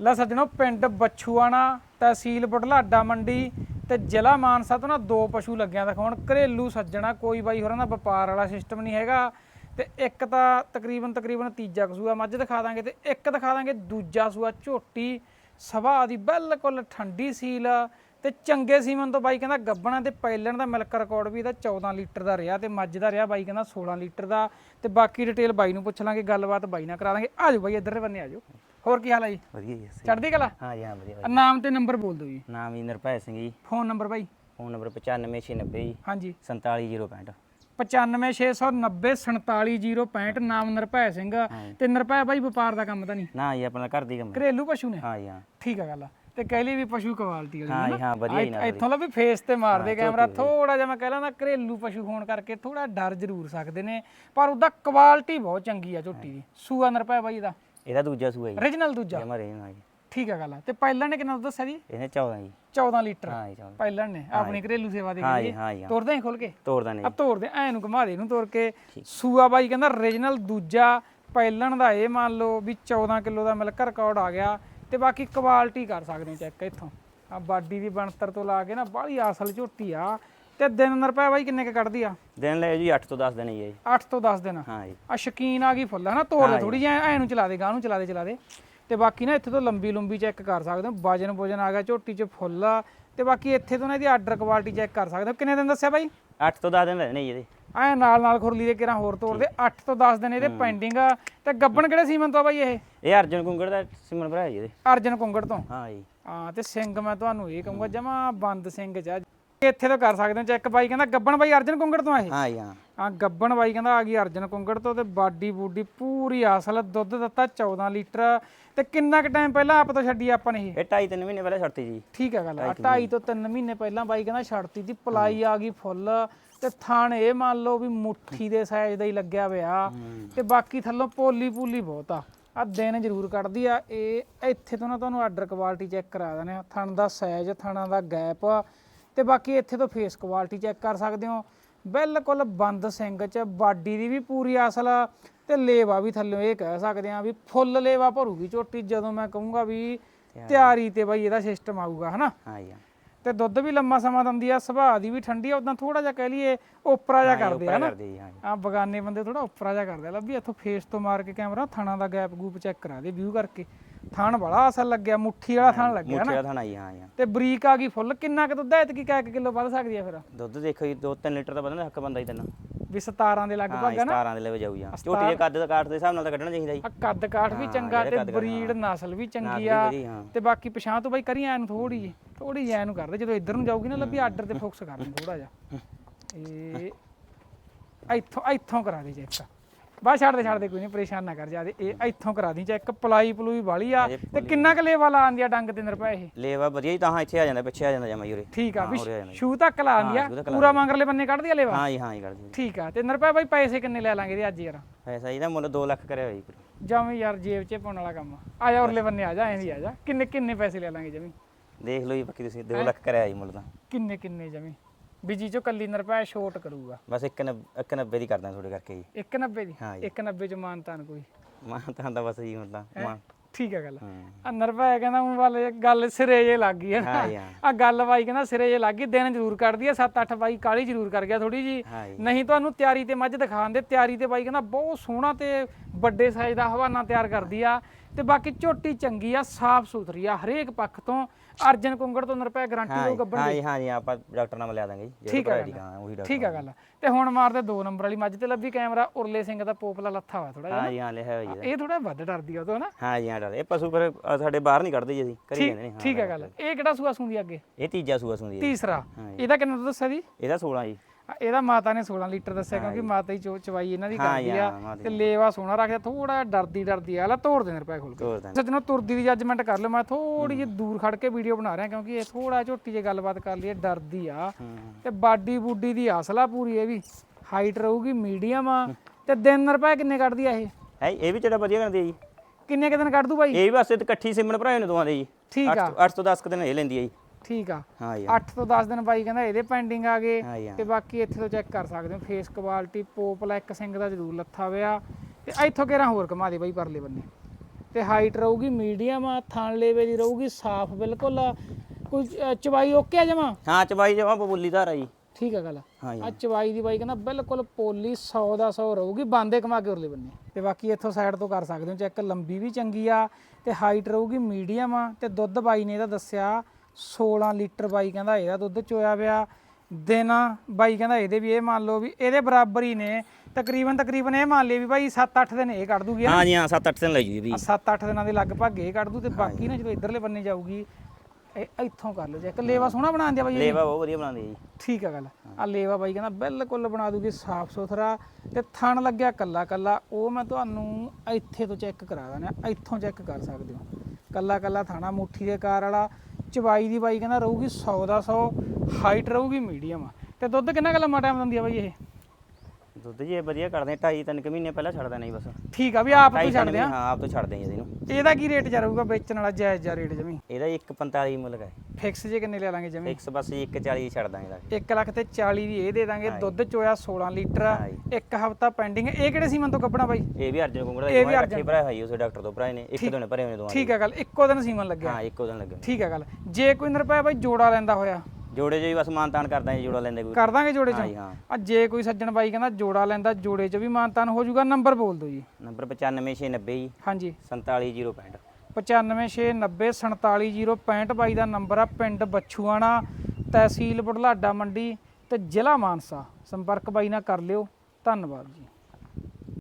ਲੈ ਸੱਜਣੋ, ਪਿੰਡ ਬਛੂਆਣਾ, ਤਹਿਸੀਲ ਬੁਢਲਾਡਾ ਮੰਡੀ ਤੇ ਜ਼ਿਲ੍ਹਾ ਮਾਨਸਾ ਤੋਂ ਨਾ ਦੋ ਪਸ਼ੂ ਲੱਗਿਆ ਦਿਖਾਉਣ। ਘਰੇਲੂ ਸੱਜਣਾ, ਕੋਈ ਬਾਈ ਹੋਰਾਂ ਦਾ ਵਪਾਰ ਵਾਲਾ ਸਿਸਟਮ ਨਹੀਂ ਹੈਗਾ ਤੇ ਇੱਕ ਤਾਂ ਤਕਰੀਬਨ ਤਕਰੀਬਨ ਤੀਜਾ ਕਸੂਆ ਮੱਝ ਦਿਖਾ ਦਾਂਗੇ ਤੇ ਇੱਕ ਦਿਖਾ ਦਾਂਗੇ, ਦੂਜਾ ਸੂਆ ਝੋਟੀ। ਸਭਾ ਦੀ ਬਿਲਕੁਲ ਠੰਡੀ ਸੀਲ ਤੇ ਚੰਗੇ ਸੀਮਨ ਤੋਂ ਬਾਈ ਕਹਿੰਦਾ ਗੱਬਣਾ ਤੇ ਪੈਲਣ ਦਾ ਮਿਲਕ ਰਿਕਾਰਡ ਵੀ ਇਹਦਾ 14 ਲੀਟਰ ਦਾ ਰਿਹਾ ਤੇ ਮੱਝ ਦਾ ਰਿਹਾ ਬਾਈ ਕਹਿੰਦਾ 16 ਲੀਟਰ ਦਾ ਤੇ ਬਾਕੀ ਡਿਟੇਲ ਬਾਈ ਨੂੰ ਪੁੱਛ ਲਾਂਗੇ, ਗੱਲਬਾਤ ਬਾਈ ਨਾਲ ਕਰਾ ਦਾਂਗੇ। ਆਜੋ ਬਾਈ, ਇੱਧਰ ਬੰਨੇ ਆਜੋ ਹੋਰ ਕੀ ਹਾਲ ਹੈ ਜੀ? ਵਧੀਆ ਜੀ ਅਸੀਂ- ਚੜ੍ਹਦੀ ਕਲਾ? ਹਾਂ ਜੀ ਹਾਂ ਵਧੀਆ ਆ ਨਾਮ ਤੇ ਨੰਬਰ ਬੋਲ ਦਿਓ ਜੀ। ਨਾਮ ਹੀ ਨਿਰਭੈ ਸਿੰਘ ਜੀ। ਫੋਨ ਨੰਬਰ ਬਾਈ। Phone number 9590 ji. ਹਾਂਜੀ। 47065 9560947065 ਨਾਮ ਨਿਰਭੈ ਸਿੰਘ। ਤੇ ਨਿਰਭੈ ਬਾਈ ਵਪਾਰ ਦਾ ਕੰਮ ਤਾਂ ਨਹੀਂ? ਨਾ ਜੀ ਆਪਣਾ ਘਰ ਦੀ ਕੰਮ ਘਰੇਲੂ ਪਸ਼ੂ ਨੇ? ਹਾਂ ਜੀ ਹਾਂ। ਠੀਕ ਆ ਗੱਲ ਤੇ ਕਹਿ ਲਈ ਵੀ ਪਸ਼ੂ ਕੁਆਲਿਟੀ ਵਾਲੀ ਹਾਂ ਜੀ ਹਾਂ ਵਧੀਆ ਜੀ ਆ ਇੱਥੋਂ ਲਾ ਵੀ ਫੇਸ ਤੇ ਮਾਰਦੇ ਕੈਮਰਾ। ਥੋੜਾ ਜਿਹਾ ਮੈਂ ਕਹਿ ਲਾਂਦਾ ਘਰੇਲੂ ਪਸ਼ੂ ਹੋਣ ਕਰਕੇ ਥੋੜਾ ਡਰ ਜ਼ਰੂਰ ਸਕਦੇ ਨੇ। ਪਰ ਉਹਦਾ ਕੁਆਲਿਟੀ ਬਹੁਤ ਚੰਗੀ ਆ ਝੋਟੀ ਦੀ। ਸੂਆ ਨਰਪੈ ਬਾਈ ਦਾ। ਇਹਦਾ ਦੂਜਾ ਸੂਆ ਜੀ। Origignal ਦੂਜਾ? ਜਮਾ ਰਹੇ ਨਾ ਜੀ। ਠੀਕ ਆ ਗੱਲ ਆ। ਤੇ ਪਹਿਲਾਂ ਨੇ ਕਿੰਨਾ ਦੁੱਧ ਦੱਸਿਆ ਜੀ? ਇਹਨੇ 14 ਜੀ। 14 ਲੀਟਰ। ਹਾਂ ਜੀ 14 ਪਹਿਲਾਂ ਨੇ। ਆਪਣੀ ਘਰੇਲੂ ਸੇਵਾ ਦੇ ਹਾਂ ਜੀ ਹਾਂ ਜੀ ਹਾਂ। ਤੋਰਦੇ ਹੀ ਖੋਲ ਕੇ? ਤੋੜਦਾ ਨਹੀਂ ਆ ਤੋੜਦੇ ਐ ਨੂੰ ਘੁਮਾ ਦੇ ਇਹਨੂੰ ਤੋੜ ਕੇ। ਸੂਆ ਬਾਈ ਕਹਿੰਦਾ origignal ਦੂਜਾ ਪਹਿਲਣ ਦਾ ਇਹ ਮੰਨ ਲਓ ਵੀ 14 ਕਿਲੋ ਦਾ ਮਿਲਕ ਰਿਕਾਰਡ ਆ ਗਿਆ ਤੇ ਬਾਕੀ ਕੁਆਲਿਟੀ ਕਰ ਸਕਦੇ ਚੈੱਕ ਇੱਥੋਂ। ਆ ਬਾਡੀ ਦੀ ਬਣਤਰ ਤੋਂ ਲਾ ਕੇ ਨਾ ਬਾਹਲੀ ਅਸਲ ਝੋਟੀ ਆ। ਤੇ ਦਿਨ ਰੁਪਏ ਬਾਈ ਕਿੰਨੇ ਕ ਕੱਢਦੀ ਆ? ਦਿਨ ਲੈ ਜੀ 8 ਤੋਂ 10 ਦਿਨ ਹੀ ਹੈ ਜੀ। 8 ਤੋਂ 10 ਦਿਨ। ਹਾਂ ਜੀ। ਆ ਸ਼ਕੀਨ ਆ ਗਈ ਫੁੱਲ ਹਨਾ? ਤੋੜ ਦੇ ਥੋੜੀ ਜਿਹੀ ਐ ਨੂੰ ਚਲਾ ਦੇ ਗਾਂ ਨੂੰ ਚਲਾ ਦੇ ਚਲਾ ਦੇ। ਤੇ ਬਾਕੀ ਨਾ ਇੱਥੇ ਤੋਂ ਲੰਬੀ ਲੰਬੀ ਚੈੱਕ ਕਰ ਸਕਦੇ ਹੋ। ਵਜਨ ਵਜਨ ਆ ਗਿਆ ਝੋਟੀ 'ਚ ਫੁੱਲ ਆ। ਤੇ ਬਾਕੀ ਇੱਥੇ ਤੋਂ ਨਾ ਇਹਦੀ ਆਰਡਰ ਕੁਆਲਿਟੀ ਚੈੱਕ ਕਰ ਸਕਦੇ ਹੋ। ਕਿੰਨੇ ਦਿਨ ਦੱਸਿਆ ਬਾਈ? 8 ਤੋਂ 10 ਦਿਨ ਜੀ ਇਹਦੇ। ਐ ਨਾਲ ਨਾਲ ਖੁਰਲੀ ਦੇ ਕਿਰਾਂ ਹੋਰ ਤੋੜਦੇ। 8 ਤੋਂ 10 ਦਿਨ ਇਹਦੇ ਪੈਂਡਿੰਗ ਆ। ਤੇ ਗੱਬਣ ਕਿਹੜੇ ਸੀਮਨ ਤੋਂ ਆ ਬਾਈ ਇਹ? ਇਹ ਅਰਜਨ ਕੁੰਗੜ ਦਾ ਸਿਮਨ ਭਰਾ ਜੀ ਇਹਦੇ। ਅਰਜਨ ਕੁੰਗੜ ਤੋਂ? ਹਾਂ ਜੀ। ਹਾਂ ਤੇ ਸਿੰਘ ਮੈਂ ਤੁਹਾਨੂੰ ਇਹ ਕਹੂੰਗਾ ਜਮਾ ਬੰਦ ਸਿੰਘ ਆ। ਇੱਥੇ ਤੋਂ ਕਰ ਸਕਦੇ ਹੋ ਚੈੱਕ ਬਾਈ ਕਹਿੰਦਾ ਗੱਬਣ ਬਾਈ ਅਰਜਨ ਕੁੰਗੜ ਤੋਂ ਇਹ। ਹਾਂ ਜੀ ਹਾਂ। ਆ ਗੱਬਣ ਬਾਈ ਕਹਿੰਦਾ ਆ ਗਈ ਅਰਜਨ ਕੁੰਗੜ ਤੋਂ ਤੇ ਬਾਡੀ ਬੂਡੀ ਪੂਰੀ ਅਸਲ ਦੁੱਧ ਦਿੱਤਾ 14 ਲੀਟਰ। ਤੇ ਕਿੰਨਾ ਕੁ ਟਾਈਮ ਪਹਿਲਾਂ ਆਪ ਤੋਂ ਛੱਡੀ ਆਪਾਂ ਨੇ ਇਹ? ਇਹ 2.5 3 ਮਹੀਨੇ ਪਹਿਲਾਂ ਛੱਡਤੀ ਜੀ। ਠੀਕ ਹੈ ਗੱਲ ਆ ਢਾਈ ਤੋਂ 3 ਮਹੀਨੇ ਪਹਿਲਾਂ ਬਾਈ ਕਹਿੰਦਾ ਛੱਡਤੀ ਦੀ ਪਲਾਈ ਆ ਗਈ ਫੁੱਲ। ਤੇ ਥਣ ਇਹ ਮੰਨ ਲਓ ਵੀ ਮੁੱਠੀ ਦੇ ਸਾਈਜ਼ ਦਾ ਹੀ ਲੱਗਿਆ ਹੋਇਆ। ਤੇ ਬਾਕੀ ਥੱਲੋਂ ਪੋਲੀ ਪੂਲੀ ਬਹੁਤ ਆ। ਆ ਦਿਨ ਜ਼ਰੂਰ ਕੱਢਦੀ ਆ। ਇਹ ਇੱਥੇ ਤੋਂ ਨਾ ਤੁਹਾਨੂੰ ਆਰਡਰ ਕੁਆਲਿਟੀ ਚੈੱਕ ਕਰਾ ਦਨੇ ਆ। ਥਣ ਦਾ ਸਾਈਜ਼ ਥਣਾਂ ਦਾ ਗੈਪ ਤੇ ਬਾਕੀ ਇੱਥੇ ਤੋਂ ਫੇਸ ਕੁਆਲਿਟੀ ਚੈੱਕ ਕਰ ਸਕਦੇ ਹੋ। ਬਿਲਕੁਲ ਬੰਦ ਸਿੰਘ ਚ ਬਾਡੀ ਦੀ ਵੀ ਪੂਰੀ ਅਸਲ ਤੇ ਲੇਵਾ ਵੀ ਥੱਲੇ ਇਹ ਕਹਿ ਸਕਦੇ ਆ ਵੀ ਫੁੱਲ ਲੇਵਾ ਭਰੂਗੀ ਝੋਟੀ ਜਦੋਂ ਮੈਂ ਕਹੂੰਗਾ ਵੀ ਤਿਆਰੀ। ਤੇ ਬਾਈ ਇਹਦਾ ਸਿਸਟਮ ਆਊਗਾ ਹਨਾ? ਹਾਂ ਜੀ ਤੇ ਦੁੱਧ ਵੀ ਲੰਮਾ ਸਮਾਂ ਦਿੰਦੀ ਆ ਸੁਭਾਅ ਦੀ ਵੀ ਠੰਡੀ ਆ ਉਦਾਂ ਥੋੜਾ ਜਿਹਾ ਕਹਿ ਲਈਏ ਓਪਰਾ ਜਿਹਾ ਕਰਦੇ ਆ ਨਾ ਆ ਬਗਾਨੇ ਬੰਦੇ ਥੋੜਾ ਓਪਰਾ ਜਿਹਾ ਕਰਦੇ ਆ। ਲੱਭੀ ਇੱਥੋਂ ਫੇਸ ਤੋਂ ਮਾਰ ਕੇ ਕੈਮਰਾ ਥਾਣਾ ਦਾ ਗੈਪ ਗੂਪ ਚੈੱਕ ਕਰਾ ਦੇ ਵਿਊ ਕਰਕੇ। ਥਾਣ ਬੜਾ ਅਸਲ ਲੱਗਿਆ ਮੁੱਠੀ ਵਾਲਾ ਥਾਣ ਲੱਗਿਆ ਮੁੱਠੀ ਨਾ ਦਾ ਥਣਾ ਜੀ ਹਾਂ ਹਾਂ। ਤੇ ਬਰੀਕ ਆ ਗਈ ਫੁੱਲ ਕਿੰਨਾ ਕੁ ਦੁੱਧ ਐ ਤੇ ਕੀ ਕਹਿ ਕਿਲੋ ਵੱਧ ਸਕਦੀ ਆ ਫਿਰ। ਦੁੱਧ ਦੇਖੋ ਜੀ 2-3 ਲੀਟਰ ਦਾ ਵਧਣਾ ਹੱਕ ਬੰਦਾ ਹੀ ਤੈਨੂੰ। ਵੀ 17 ਦੇ ਹਾਂ ਲਗਭਗ ਜੀ ਆ ਨਾ? 17 ਦੇ ਲੈ ਜਾਊ ਜੀ ਹਾਂ। ਝੋਟੀ ਦੇ ਕੱਦ ਦਾ ਕਾਠ ਦੇ ਹਿਸਾਬ ਨਾਲ ਤਾਂ ਕੱਢਣਾ ਚਾਹੀਦਾ ਜੀ। ਕੱਦ ਕਾਠ ਵੀ ਚੰਗਾ ਤੇ ਕੱਦ ਕਾਠ, ਬਰੀਡ ਨਸਲ ਵੀ ਚੰਗੀ ਆ। ਵਧੀਆ, ਹਾਂ। ਤੇ ਬਾਕੀ ਪਛਾਂ ਤੋਂ ਬਾਈ ਕਰੀ ਐਨ ਥੋੜੀ ਜਿਹੀ ਥੋੜੀ ਜਿਹੀ ਐਨ ਕਰਦੇ ਜਦੋਂ ਇੱਧਰ ਨੂੰ ਜਾਊਗੀ ਨਾ ਲੱਭੀ ਆਰਡਰ ਤੇ ਫੋਕਸ ਕਰ ਲਈ ਥੋੜਾ ਜਿਹਾ। ਇਹ ਇੱਥੋਂ ਇੱਥੋਂ ਕਰਾ ਦੇ ਚੈੱਕ ਬਾ ਛੱਡ ਦੇ ਛੱਡ ਦੇ ਕੋਈ ਨਹੀਂ ਪਰੇਸ਼ਾਨ ਨਾ ਕਰ ਜਾਦੇ ਇਹ ਇੱਥੋਂ ਕਰਾ ਦੀ ਚੈੱਕ ਪਲਾਈ ਪਲੂਈ ਵਾਲੀ ਆ ਤੇ ਕਿੰਨਾ ਕੁ ਲੇਵਾ ਲਾ ਆਂਦੀ ਆ ਡੰਗ ਤੇ ਰੁਪਏ ਇਹ? ਲੇਵਾ ਵਧੀਆ ਜੀ ਤਾਂ ਹਾਂ ਇੱਥੇ ਆ ਜਾਂਦਾ ਪਿੱਛੇ ਆ ਜਾਂਦਾ ਜਮਾ ਯੂਰੇ ਠੀਕ ਆ ਵੀ। ਸ਼ੂ ਤੱਕ ਲਾ ਆਂਦੀ ਆ ਹਾਂ, ਪੂਰਾ ਮੰਗਰਲੇ ਬੰਨੇ ਕੱਢਦੀ ਆ ਲੇਵਾ? ਹਾਂ ਜੀ ਹਾਂ ਜੀ ਕਰਦੀ ਠੀਕ ਆ ਤੇ ਰੁਪਏ ਬਾਈ ਪੈਸੇ ਕਿੰਨੇ ਲੈ ਲਾਂਗੇ ਇਹਦੇ ਅੱਜ ਯਾਰ? ਪੈਸਾ ਇਹਦਾ ਮੁੱਲ 2 ਲੱਖ ਕਰਿਆ ਪੂਰਾ। ਜਮੀ ਯਾਰ ਜੇਬ 'ਚ ਪਾਉਣ ਵਾਲਾ ਕੰਮ ਆ। ਆ ਜਾ ਉਰਲੇ ਬੰਨੇ ਆ ਜਾ ਐਂ ਦੀ ਆ ਜਾ। ਕਿੰਨੇ ਕਿੰਨੇ ਪੈਸੇ ਲੈ ਲਾਂਗੇ ਜਮੀ? ਦੇਖ ਲਓ ਜੀ ਬਾਕੀ ਤੁਸੀਂ 2 ਲੱਖ ਕਰਿਆ ਜੀ ਮੁੱਲ ਤਾਂ। ਕਿੰਨੇ ਕਿੰਨੇ ਜਮੀ? ਬਿਜ਼ੀ ਚੋਂ ਕੱਲੀ ਰੁਪਏ ਸ਼ੋਰਟ ਕਰੂਗਾ। ਬਸ 190 ਦੀ ਕਰਦਾ ਥੋੜੇ ਕਰਕੇ ਜੀ। 190 ਦੀ? ਹਾਂ ਜੀ। 190 ਚ ਮਾਨਤਾਨ ਕੋਈ। ਮਾਂ ਤਾਂ ਦਾ ਬਸ ਜੀ ਹੁਣ ਤਾਂ ਮਾਂ ਠੀਕ ਹੈ ਗੱਲ। ਹਾਂ। ਆ ਨਰਪਾ ਕਹਿੰਦਾ ਉਹ ਵਾਲੇ ਗੱਲ ਸਿਰੇ ਜੇ ਲੱਗ ਗਈ ਹੈ ਨਾ। ਹਾਂ ਜੀ, ਹਾਂ। ਆ ਗੱਲ ਬਾਈ ਕਹਿੰਦਾ ਸਿਰੇ ਜੇ ਲੱਗ ਗਈ ਦਿਨ ਜ਼ਰੂਰ ਕੱਢਦੀ ਆ 7-8 ਬਾਈ ਕਾਲੀ ਜ਼ਰੂਰ ਕਰ ਗਿਆ ਥੋੜੀ ਜੀ ਹਾਂ ਜੀ। ਨਹੀਂ ਤੁਹਾਨੂੰ ਤਿਆਰੀ ਤੇ ਮੱਝ ਦਿਖਾਣ ਦੇ ਤਿਆਰੀ ਤੇ ਬਾਈ ਕਹਿੰਦਾ ਬਹੁਤ ਸੋਹਣਾ ਤੇ ਵੱਡੇ ਸਾਈਜ਼ ਦਾ ਹਵਾਨਾ ਤਿਆਰ ਕਰਦੀ ਆ ਤੇ ਬਾਕੀ ਝੋਟੀ ਚੰਗੀ ਆ ਸਾਫ਼ ਸੁਥਰੀ ਆ ਹਰੇਕ ਪੱਖ ਤੋਂ ਅਰਜਨ ਕੁੰਗੜ ਤੋਂ ਨਰਪੈ ਗਾਰੰਟੀ ਹਾਂ ਗੱਬਣ ਹਾਂ ਜੀ ਹਾਂ ਜੀ ਆਪਾਂ ਡਾਕਟਰ ਨਾਮ ਲਿਆ ਦਾਂਗੇ ਜੀ ਠੀਕ ਹੈ ਹਾਂ ਉਹੀ ਡਾਕਟਰ ਠੀਕ ਆ ਗੱਲ ਤੇ ਹੁਣ ਮਾਰਦੇ 2 ਨੰਬਰ ਵਾਲੀ ਮੱਝ ਤੇ ਲੱਭੀ ਕੈਮਰਾ ਉਰਲੇ ਸਿੰਘ ਦਾ ਪੋਪਲਾ ਲੱਥਾ ਹੋਇਆ ਥੋੜਾ ਜਿਹਾ ਹਾਂ ਜੀ ਹਾਂ ਲਿਖਿਆ ਹੋਇਆ ਜੀ। ਇਹਦਾ। ਇਹ ਥੋੜਾ ਵੱਧ ਡਰਦੀ ਆ ਉਹ ਤੋਂ ਨਾ ਹਾਂ ਜੀ ਹਾਂ ਡਰ ਇਹ ਪਸ਼ੂ ਫਿਰ ਸਾਡੇ ਬਾਹਰ ਨਹੀਂ ਕੱਢਦੇ ਜੀ ਅਸੀਂ ਘਰੇ ਜਾਂਦੇ ਨੇ। ਹਾਂ ਠੀਕ ਹੈ ਗੱਲ ਇਹ ਕਿਹੜਾ ਸੂਆ ਸੁੰਦੀ ਅੱਗੇ? ਇਹ ਤੀਜਾ ਸੂਆ ਸੁੰਦੀ ਹੈ। ਤੀਸਰਾ। ਹਾਂ ਇਹਦਾ ਕਿੰਨਾ ਦੁੱਧ ਦੱਸਿਆ ਜੀ? ਇਹਦਾ 16 ਜੀ। ਇਹਦਾ ਮਾਤਾ ਨੇ 16 ਲੀਟਰ ਦੱਸਿਆ ਕਿਉਂਕਿ ਮਾਤਾ ਹੀ ਚੋ ਚਵਾਈ ਇਹਨਾਂ ਦੀ ਹਾਂ ਕਰਦੀ ਯਾਰ, ਆ ਮਾਤਾ ਤੇ ਲੇਵਾ ਸੋਹਣਾ ਰੱਖਦਾ ਥੋੜਾ ਡਰਦੀ ਡਰਦੀ ਆ। ਲੈ ਤੋੜ ਦੇ ਰੁਪਏ ਖੋਲ ਕੇ। ਤੋਰ ਦਾਂ ਸੱਜਣੋ ਤੁਰਦੀ ਦੀ ਜੱਜਮੈਂਟ ਕਰ ਲਓ ਮੈਂ ਥੋੜੀ ਜਿਹੀ ਦੂਰ ਖੜ ਕੇ ਵੀਡੀਓ ਬਣਾ ਰਿਹਾ ਕਿਉਂਕਿ ਇਹ ਥੋੜਾ ਝੋਟੀ ਜੇ ਗੱਲਬਾਤ ਕਰ ਲਈਏ ਡਰਦੀ ਆ। ਹੂੰ। ਤੇ ਬਾਡੀ ਬੂਡੀ ਦੀ ਅਸਲਾ ਪੂਰੀ ਇਹ ਵੀ। ਹਾਈਟ ਰਹੂਗੀ ਮੀਡੀਅਮ ਆ। ਤੇ ਦਿਨ ਰੁਪਏ ਕਿੰਨੇ ਕੱਢਦੀ ਆ ਇਹ? ਹੈ ਇਹ ਵੀ ਜਿਹੜਾ ਵਧੀਆ ਕਰਦੀ ਜੀ। ਕਿੰਨੇ ਕੁ ਦਿਨ ਕੱਢ ਦੂ ਬਾਈ? ਇਹ ਵੀ ਬਸ ਇਕੱਠੀ ਸਿਮਣ ਭਰਾਏ ਨੇ ਦੋਵਾਂ ਦੇ ਜੀ। ਠੀਕ ਆ। 8 ਤੋਂ 10 ਦਿਨ ਇਹ ਲੈਂਦੀ ਹੈ ਜੀ। ਠੀਕ ਆ। ਹਾਂ ਜੀ 8 ਤੋਂ 10 ਦਿਨ ਬਾਈ ਕਹਿੰਦਾ ਇਹਦੇ ਪੈਂਡਿੰਗ ਆ ਗਏ ਹਾਂ ਜੀ ਹਾਂ। ਤੇ ਬਾਕੀ ਇੱਥੇ ਤੋਂ ਚੈੱਕ ਕਰ ਸਕਦੇ ਹੋ। ਫੇਸ ਕੁਆਲਿਟੀ ਪੋਪਲਾ ਇੱਕ ਸਿੰਘ ਦਾ ਜ਼ਰੂਰ ਲੱਥਾ ਹੋਇਆ। ਤੇ ਇੱਥੋਂ ਕਿਹੜਾ ਹੋਰ ਕਮਾ ਦੇ ਬਾਈ ਪਰਲੇ ਬੰਨੇ। ਤੇ ਹਾਈਟ ਰਹੂਗੀ ਮੀਡੀਅਮ ਆ ਥਣ ਲੇਵੇ ਦੀ ਰਹੂਗੀ ਸਾਫ਼ ਬਿਲਕੁਲ ਕੋਈ ਅ, ਚਵਾਈ ਓਕੇ ਆ ਜਮਾ? ਹਾਂ ਚਬਾਈ ਜਮਾ ਬੋਲੀ ਧਾਰ ਜੀ ਠੀਕ ਆ ਗੱਲ ਹਾਂ ਜੀ। ਆ ਚਵਾਈ ਦੀ ਬਾਈ ਕਹਿੰਦਾ ਬਿਲਕੁਲ ਪੋਲੀ 100 ਦਾ 100 ਰਹੂਗੀ ਬਾਂਦੇ ਕਮਾ ਕੇ ਉਰਲੇ ਬੰਨੇ। ਤੇ ਬਾਕੀ ਇੱਥੋਂ ਸਾਈਡ ਤੋਂ ਕਰ ਸਕਦੇ ਹੋ ਚੈੱਕ ਲੰਬੀ ਵੀ ਚੰਗੀ ਆ ਤੇ ਹਾਈਟ ਰਹੂਗੀ ਮੀਡੀਅਮ ਆ। ਤੇ ਦੁੱਧ ਬਾਈ ਨੇ ਇਹਦਾ ਦੱਸਿਆ 16 ਲੀਟਰ ਬਾਈ ਕਹਿੰਦਾ ਇਹਦਾ ਦੁੱਧ ਚੋਇਆ ਪਿਆ। ਦਿਨ ਬਾਈ ਕਹਿੰਦਾ ਇਹਦੇ ਵੀ ਇਹ ਮੰਨ ਲਓ ਵੀ ਇਹਦੇ ਬਰਾਬਰ ਹੀ ਨੇ। ਤਕਰੀਬਨ ਤਕਰੀਬਨ ਇਹ ਮੰਨ ਲਈ ਵੀ ਬਾਈ 7-8 ਦਿਨ ਇਹ ਕੱਢ ਦੂਗੀ ਹਾਂ ਜੀ ਹਾਂ 7-8 ਦਿਨ ਲੈ ਜੂ ਜੀ ਵੀ 7-8 ਦਿਨਾਂ ਦੇ ਲਗਭਗ ਇਹ ਕੱਢ ਦੂ ਤੇ ਬਾਕੀ ਨਾ ਜਦੋਂ ਇਧਰਲੇ ਬੰਨੇ ਜਾਊਗੀ ਇਹ ਇੱਥੋਂ ਕਰ ਲਓ ਚੈੱਕ ਲੇਵਾ ਸੋਹਣਾ ਬਣਾ ਦਿਆ ਬਾਈ। ਲੇਵਾ ਬਹੁਤ ਵਧੀਆ ਬਣਾਉਂਦੀ ਜੀ। ਠੀਕ ਆ ਗੱਲ। ਆ ਲੇਵਾ ਬਾਈ ਕਹਿੰਦਾ ਬਿਲਕੁਲ ਬਣਾ ਦੂਗੀ ਸਾਫ਼ ਸੁਥਰਾ ਤੇ ਥਣ ਲੱਗਿਆ ਕੱਲਾ ਕੱਲਾ। ਉਹ ਮੈਂ ਤੁਹਾਨੂੰ ਇੱਥੇ ਤੋਂ ਚੈੱਕ ਕਰਾ ਦਾਂ ਇੱਥੋਂ ਚੈੱਕ ਕਰ ਸਕਦੇ ਹੋ। ਕੱਲਾ ਕੱਲਾ ਥਾਣਾ ਮੁੱਠੀ ਦੇ ਕਾਰ ਵਾਲਾ। ਚਵਾਈ ਦੀ ਬਾਈ ਕਹਿੰਦਾ ਰਹੂਗੀ 100 ਦਾ 100 ਹਾਈਟ ਰਹੂਗੀ ਮੀਡੀਅਮ ਤੇ ਦੁੱਧ ਕਿੰਨਾ ਕੁ ਲੰਮਾ ਟਾਈਮ ਦਿੰਦੀ ਆ ਬਾਈ ਇਹ? ਦੁੱਧ ਜੀ ਵਧੀਆ ਕੱਢਦੇ 2.5 3 ਮਹੀਨੇ ਪਹਿਲਾਂ ਛੱਡ ਦੇਣਾ ਜੀ ਬਸ। ਠੀਕ ਆ ਵੀ ਆਪ ਤੋਂ ਢਾਈ ਤਿੰਨ ਛੱਡਦੇ ਆ? ਮਹੀਨੇ, ਹਾਂ ਆਪ ਤੋਂ ਛੱਡਦੇ ਹਾਂ ਜੀ ਇਹਨੂੰ। ਇਹਦਾ ਕੀ ਰੇਟ ਜਾ ਰਹੂਗਾ ਵੇਚਣ ਵਾਲਾ ਜਾਇਜ਼ ਜਾ ਰੇਟ ਜਮੀ? ਇਹਦਾ 1.45 ਮੁੱਲ ਹੈ ਫਿਕਸ ਜੇ ਕਿੰਨੇ ਲੈ ਲਾਂਗੇ ਜਮੀ? ਫਿਕਸ ਬਸ ਜੀ 1.40 ਛੱਡ ਦਾਂਗੇ ਇਹਦਾ। 1 ਲੱਖ ਤੇ 40 ਦੀ ਇਹ ਦੇ ਦਾਂਗੇ ਦੁੱਧ ਚੋਇਆ 16 ਲੀਟਰ ਹਾਂ। ਇੱਕ ਹਫਤਾ ਪੈਂਡਿੰਗ ਇਹ ਕਿਹੜੇ ਸੀਮਨ ਤੋਂ ਕੱਢਣਾ ਬਾਈ? ਇਹ ਵੀ ਅਰਜਨ ਕੁੰਗੜਾ ਇਹ ਵੀ। ਇਕੱਠੇ ਭਰਾਏ ਹੋਈ ਉਸੇ ਡਾਕਟਰ ਤੋਂ ਭਰਾਏ ਨੇ ਇੱਕ ਦਿਨ ਭਰੇ ਹੋਏ ਦੋਵਾਂ ਠੀਕ ਆ ਗੱਲ ਇੱਕੋ ਦਿਨ ਸੀਮਨ ਲੱਗਿਆ ਹਾਂ ਇੱਕੋ ਦਿਨ ਲੱਗੇ। ਠੀਕ ਆ ਗੱਲ। ਜੇ ਕੋਈ ਨਰਪਾ ਬਾਈ ਜੋੜਾ ਲੈਂਦਾ ਹੋਇਆ ਜੋੜੇ ਜੀ ਬਸ ਮਾਨਤਾਨ ਕਰਦਾ ਜੀ ਜੋੜਾ ਲੈਂਦੇ ਕੋਈ। ਕਰ ਦਾਂਗੇ ਜੋੜੇ ਹਾਂ ਜੀ ਚੋਂ ਹਾਂ। ਆ ਜੇ ਕੋਈ ਸੱਜਣ ਬਾਈ ਕਹਿੰਦਾ ਜੋੜਾ ਲੈਂਦਾ ਜੋੜੇ ਚ ਵੀ ਮਾਨਤਾਨ ਹੋ ਜਾਊਗਾ ਨੰਬਰ ਬੋਲ ਦਿਓ ਜੀ। ਨੰਬਰ 95690 ਜੀ। ਹਾਂਜੀ। 47065 9569474065 ਬਾਈ ਦਾ ਨੰਬਰ ਆ ਪਿੰਡ ਬੱਛੂਆਣਾ ਤਹਿਸੀਲ ਬੁਢਲਾਡਾ ਮੰਡੀ ਤੇ ਜ਼ਿਲ੍ਹਾ ਮਾਨਸਾ। ਸੰਪਰਕ ਬਾਈ ਨਾਲ ਕਰ ਲਿਓ। ਧੰਨਵਾਦ ਜੀ।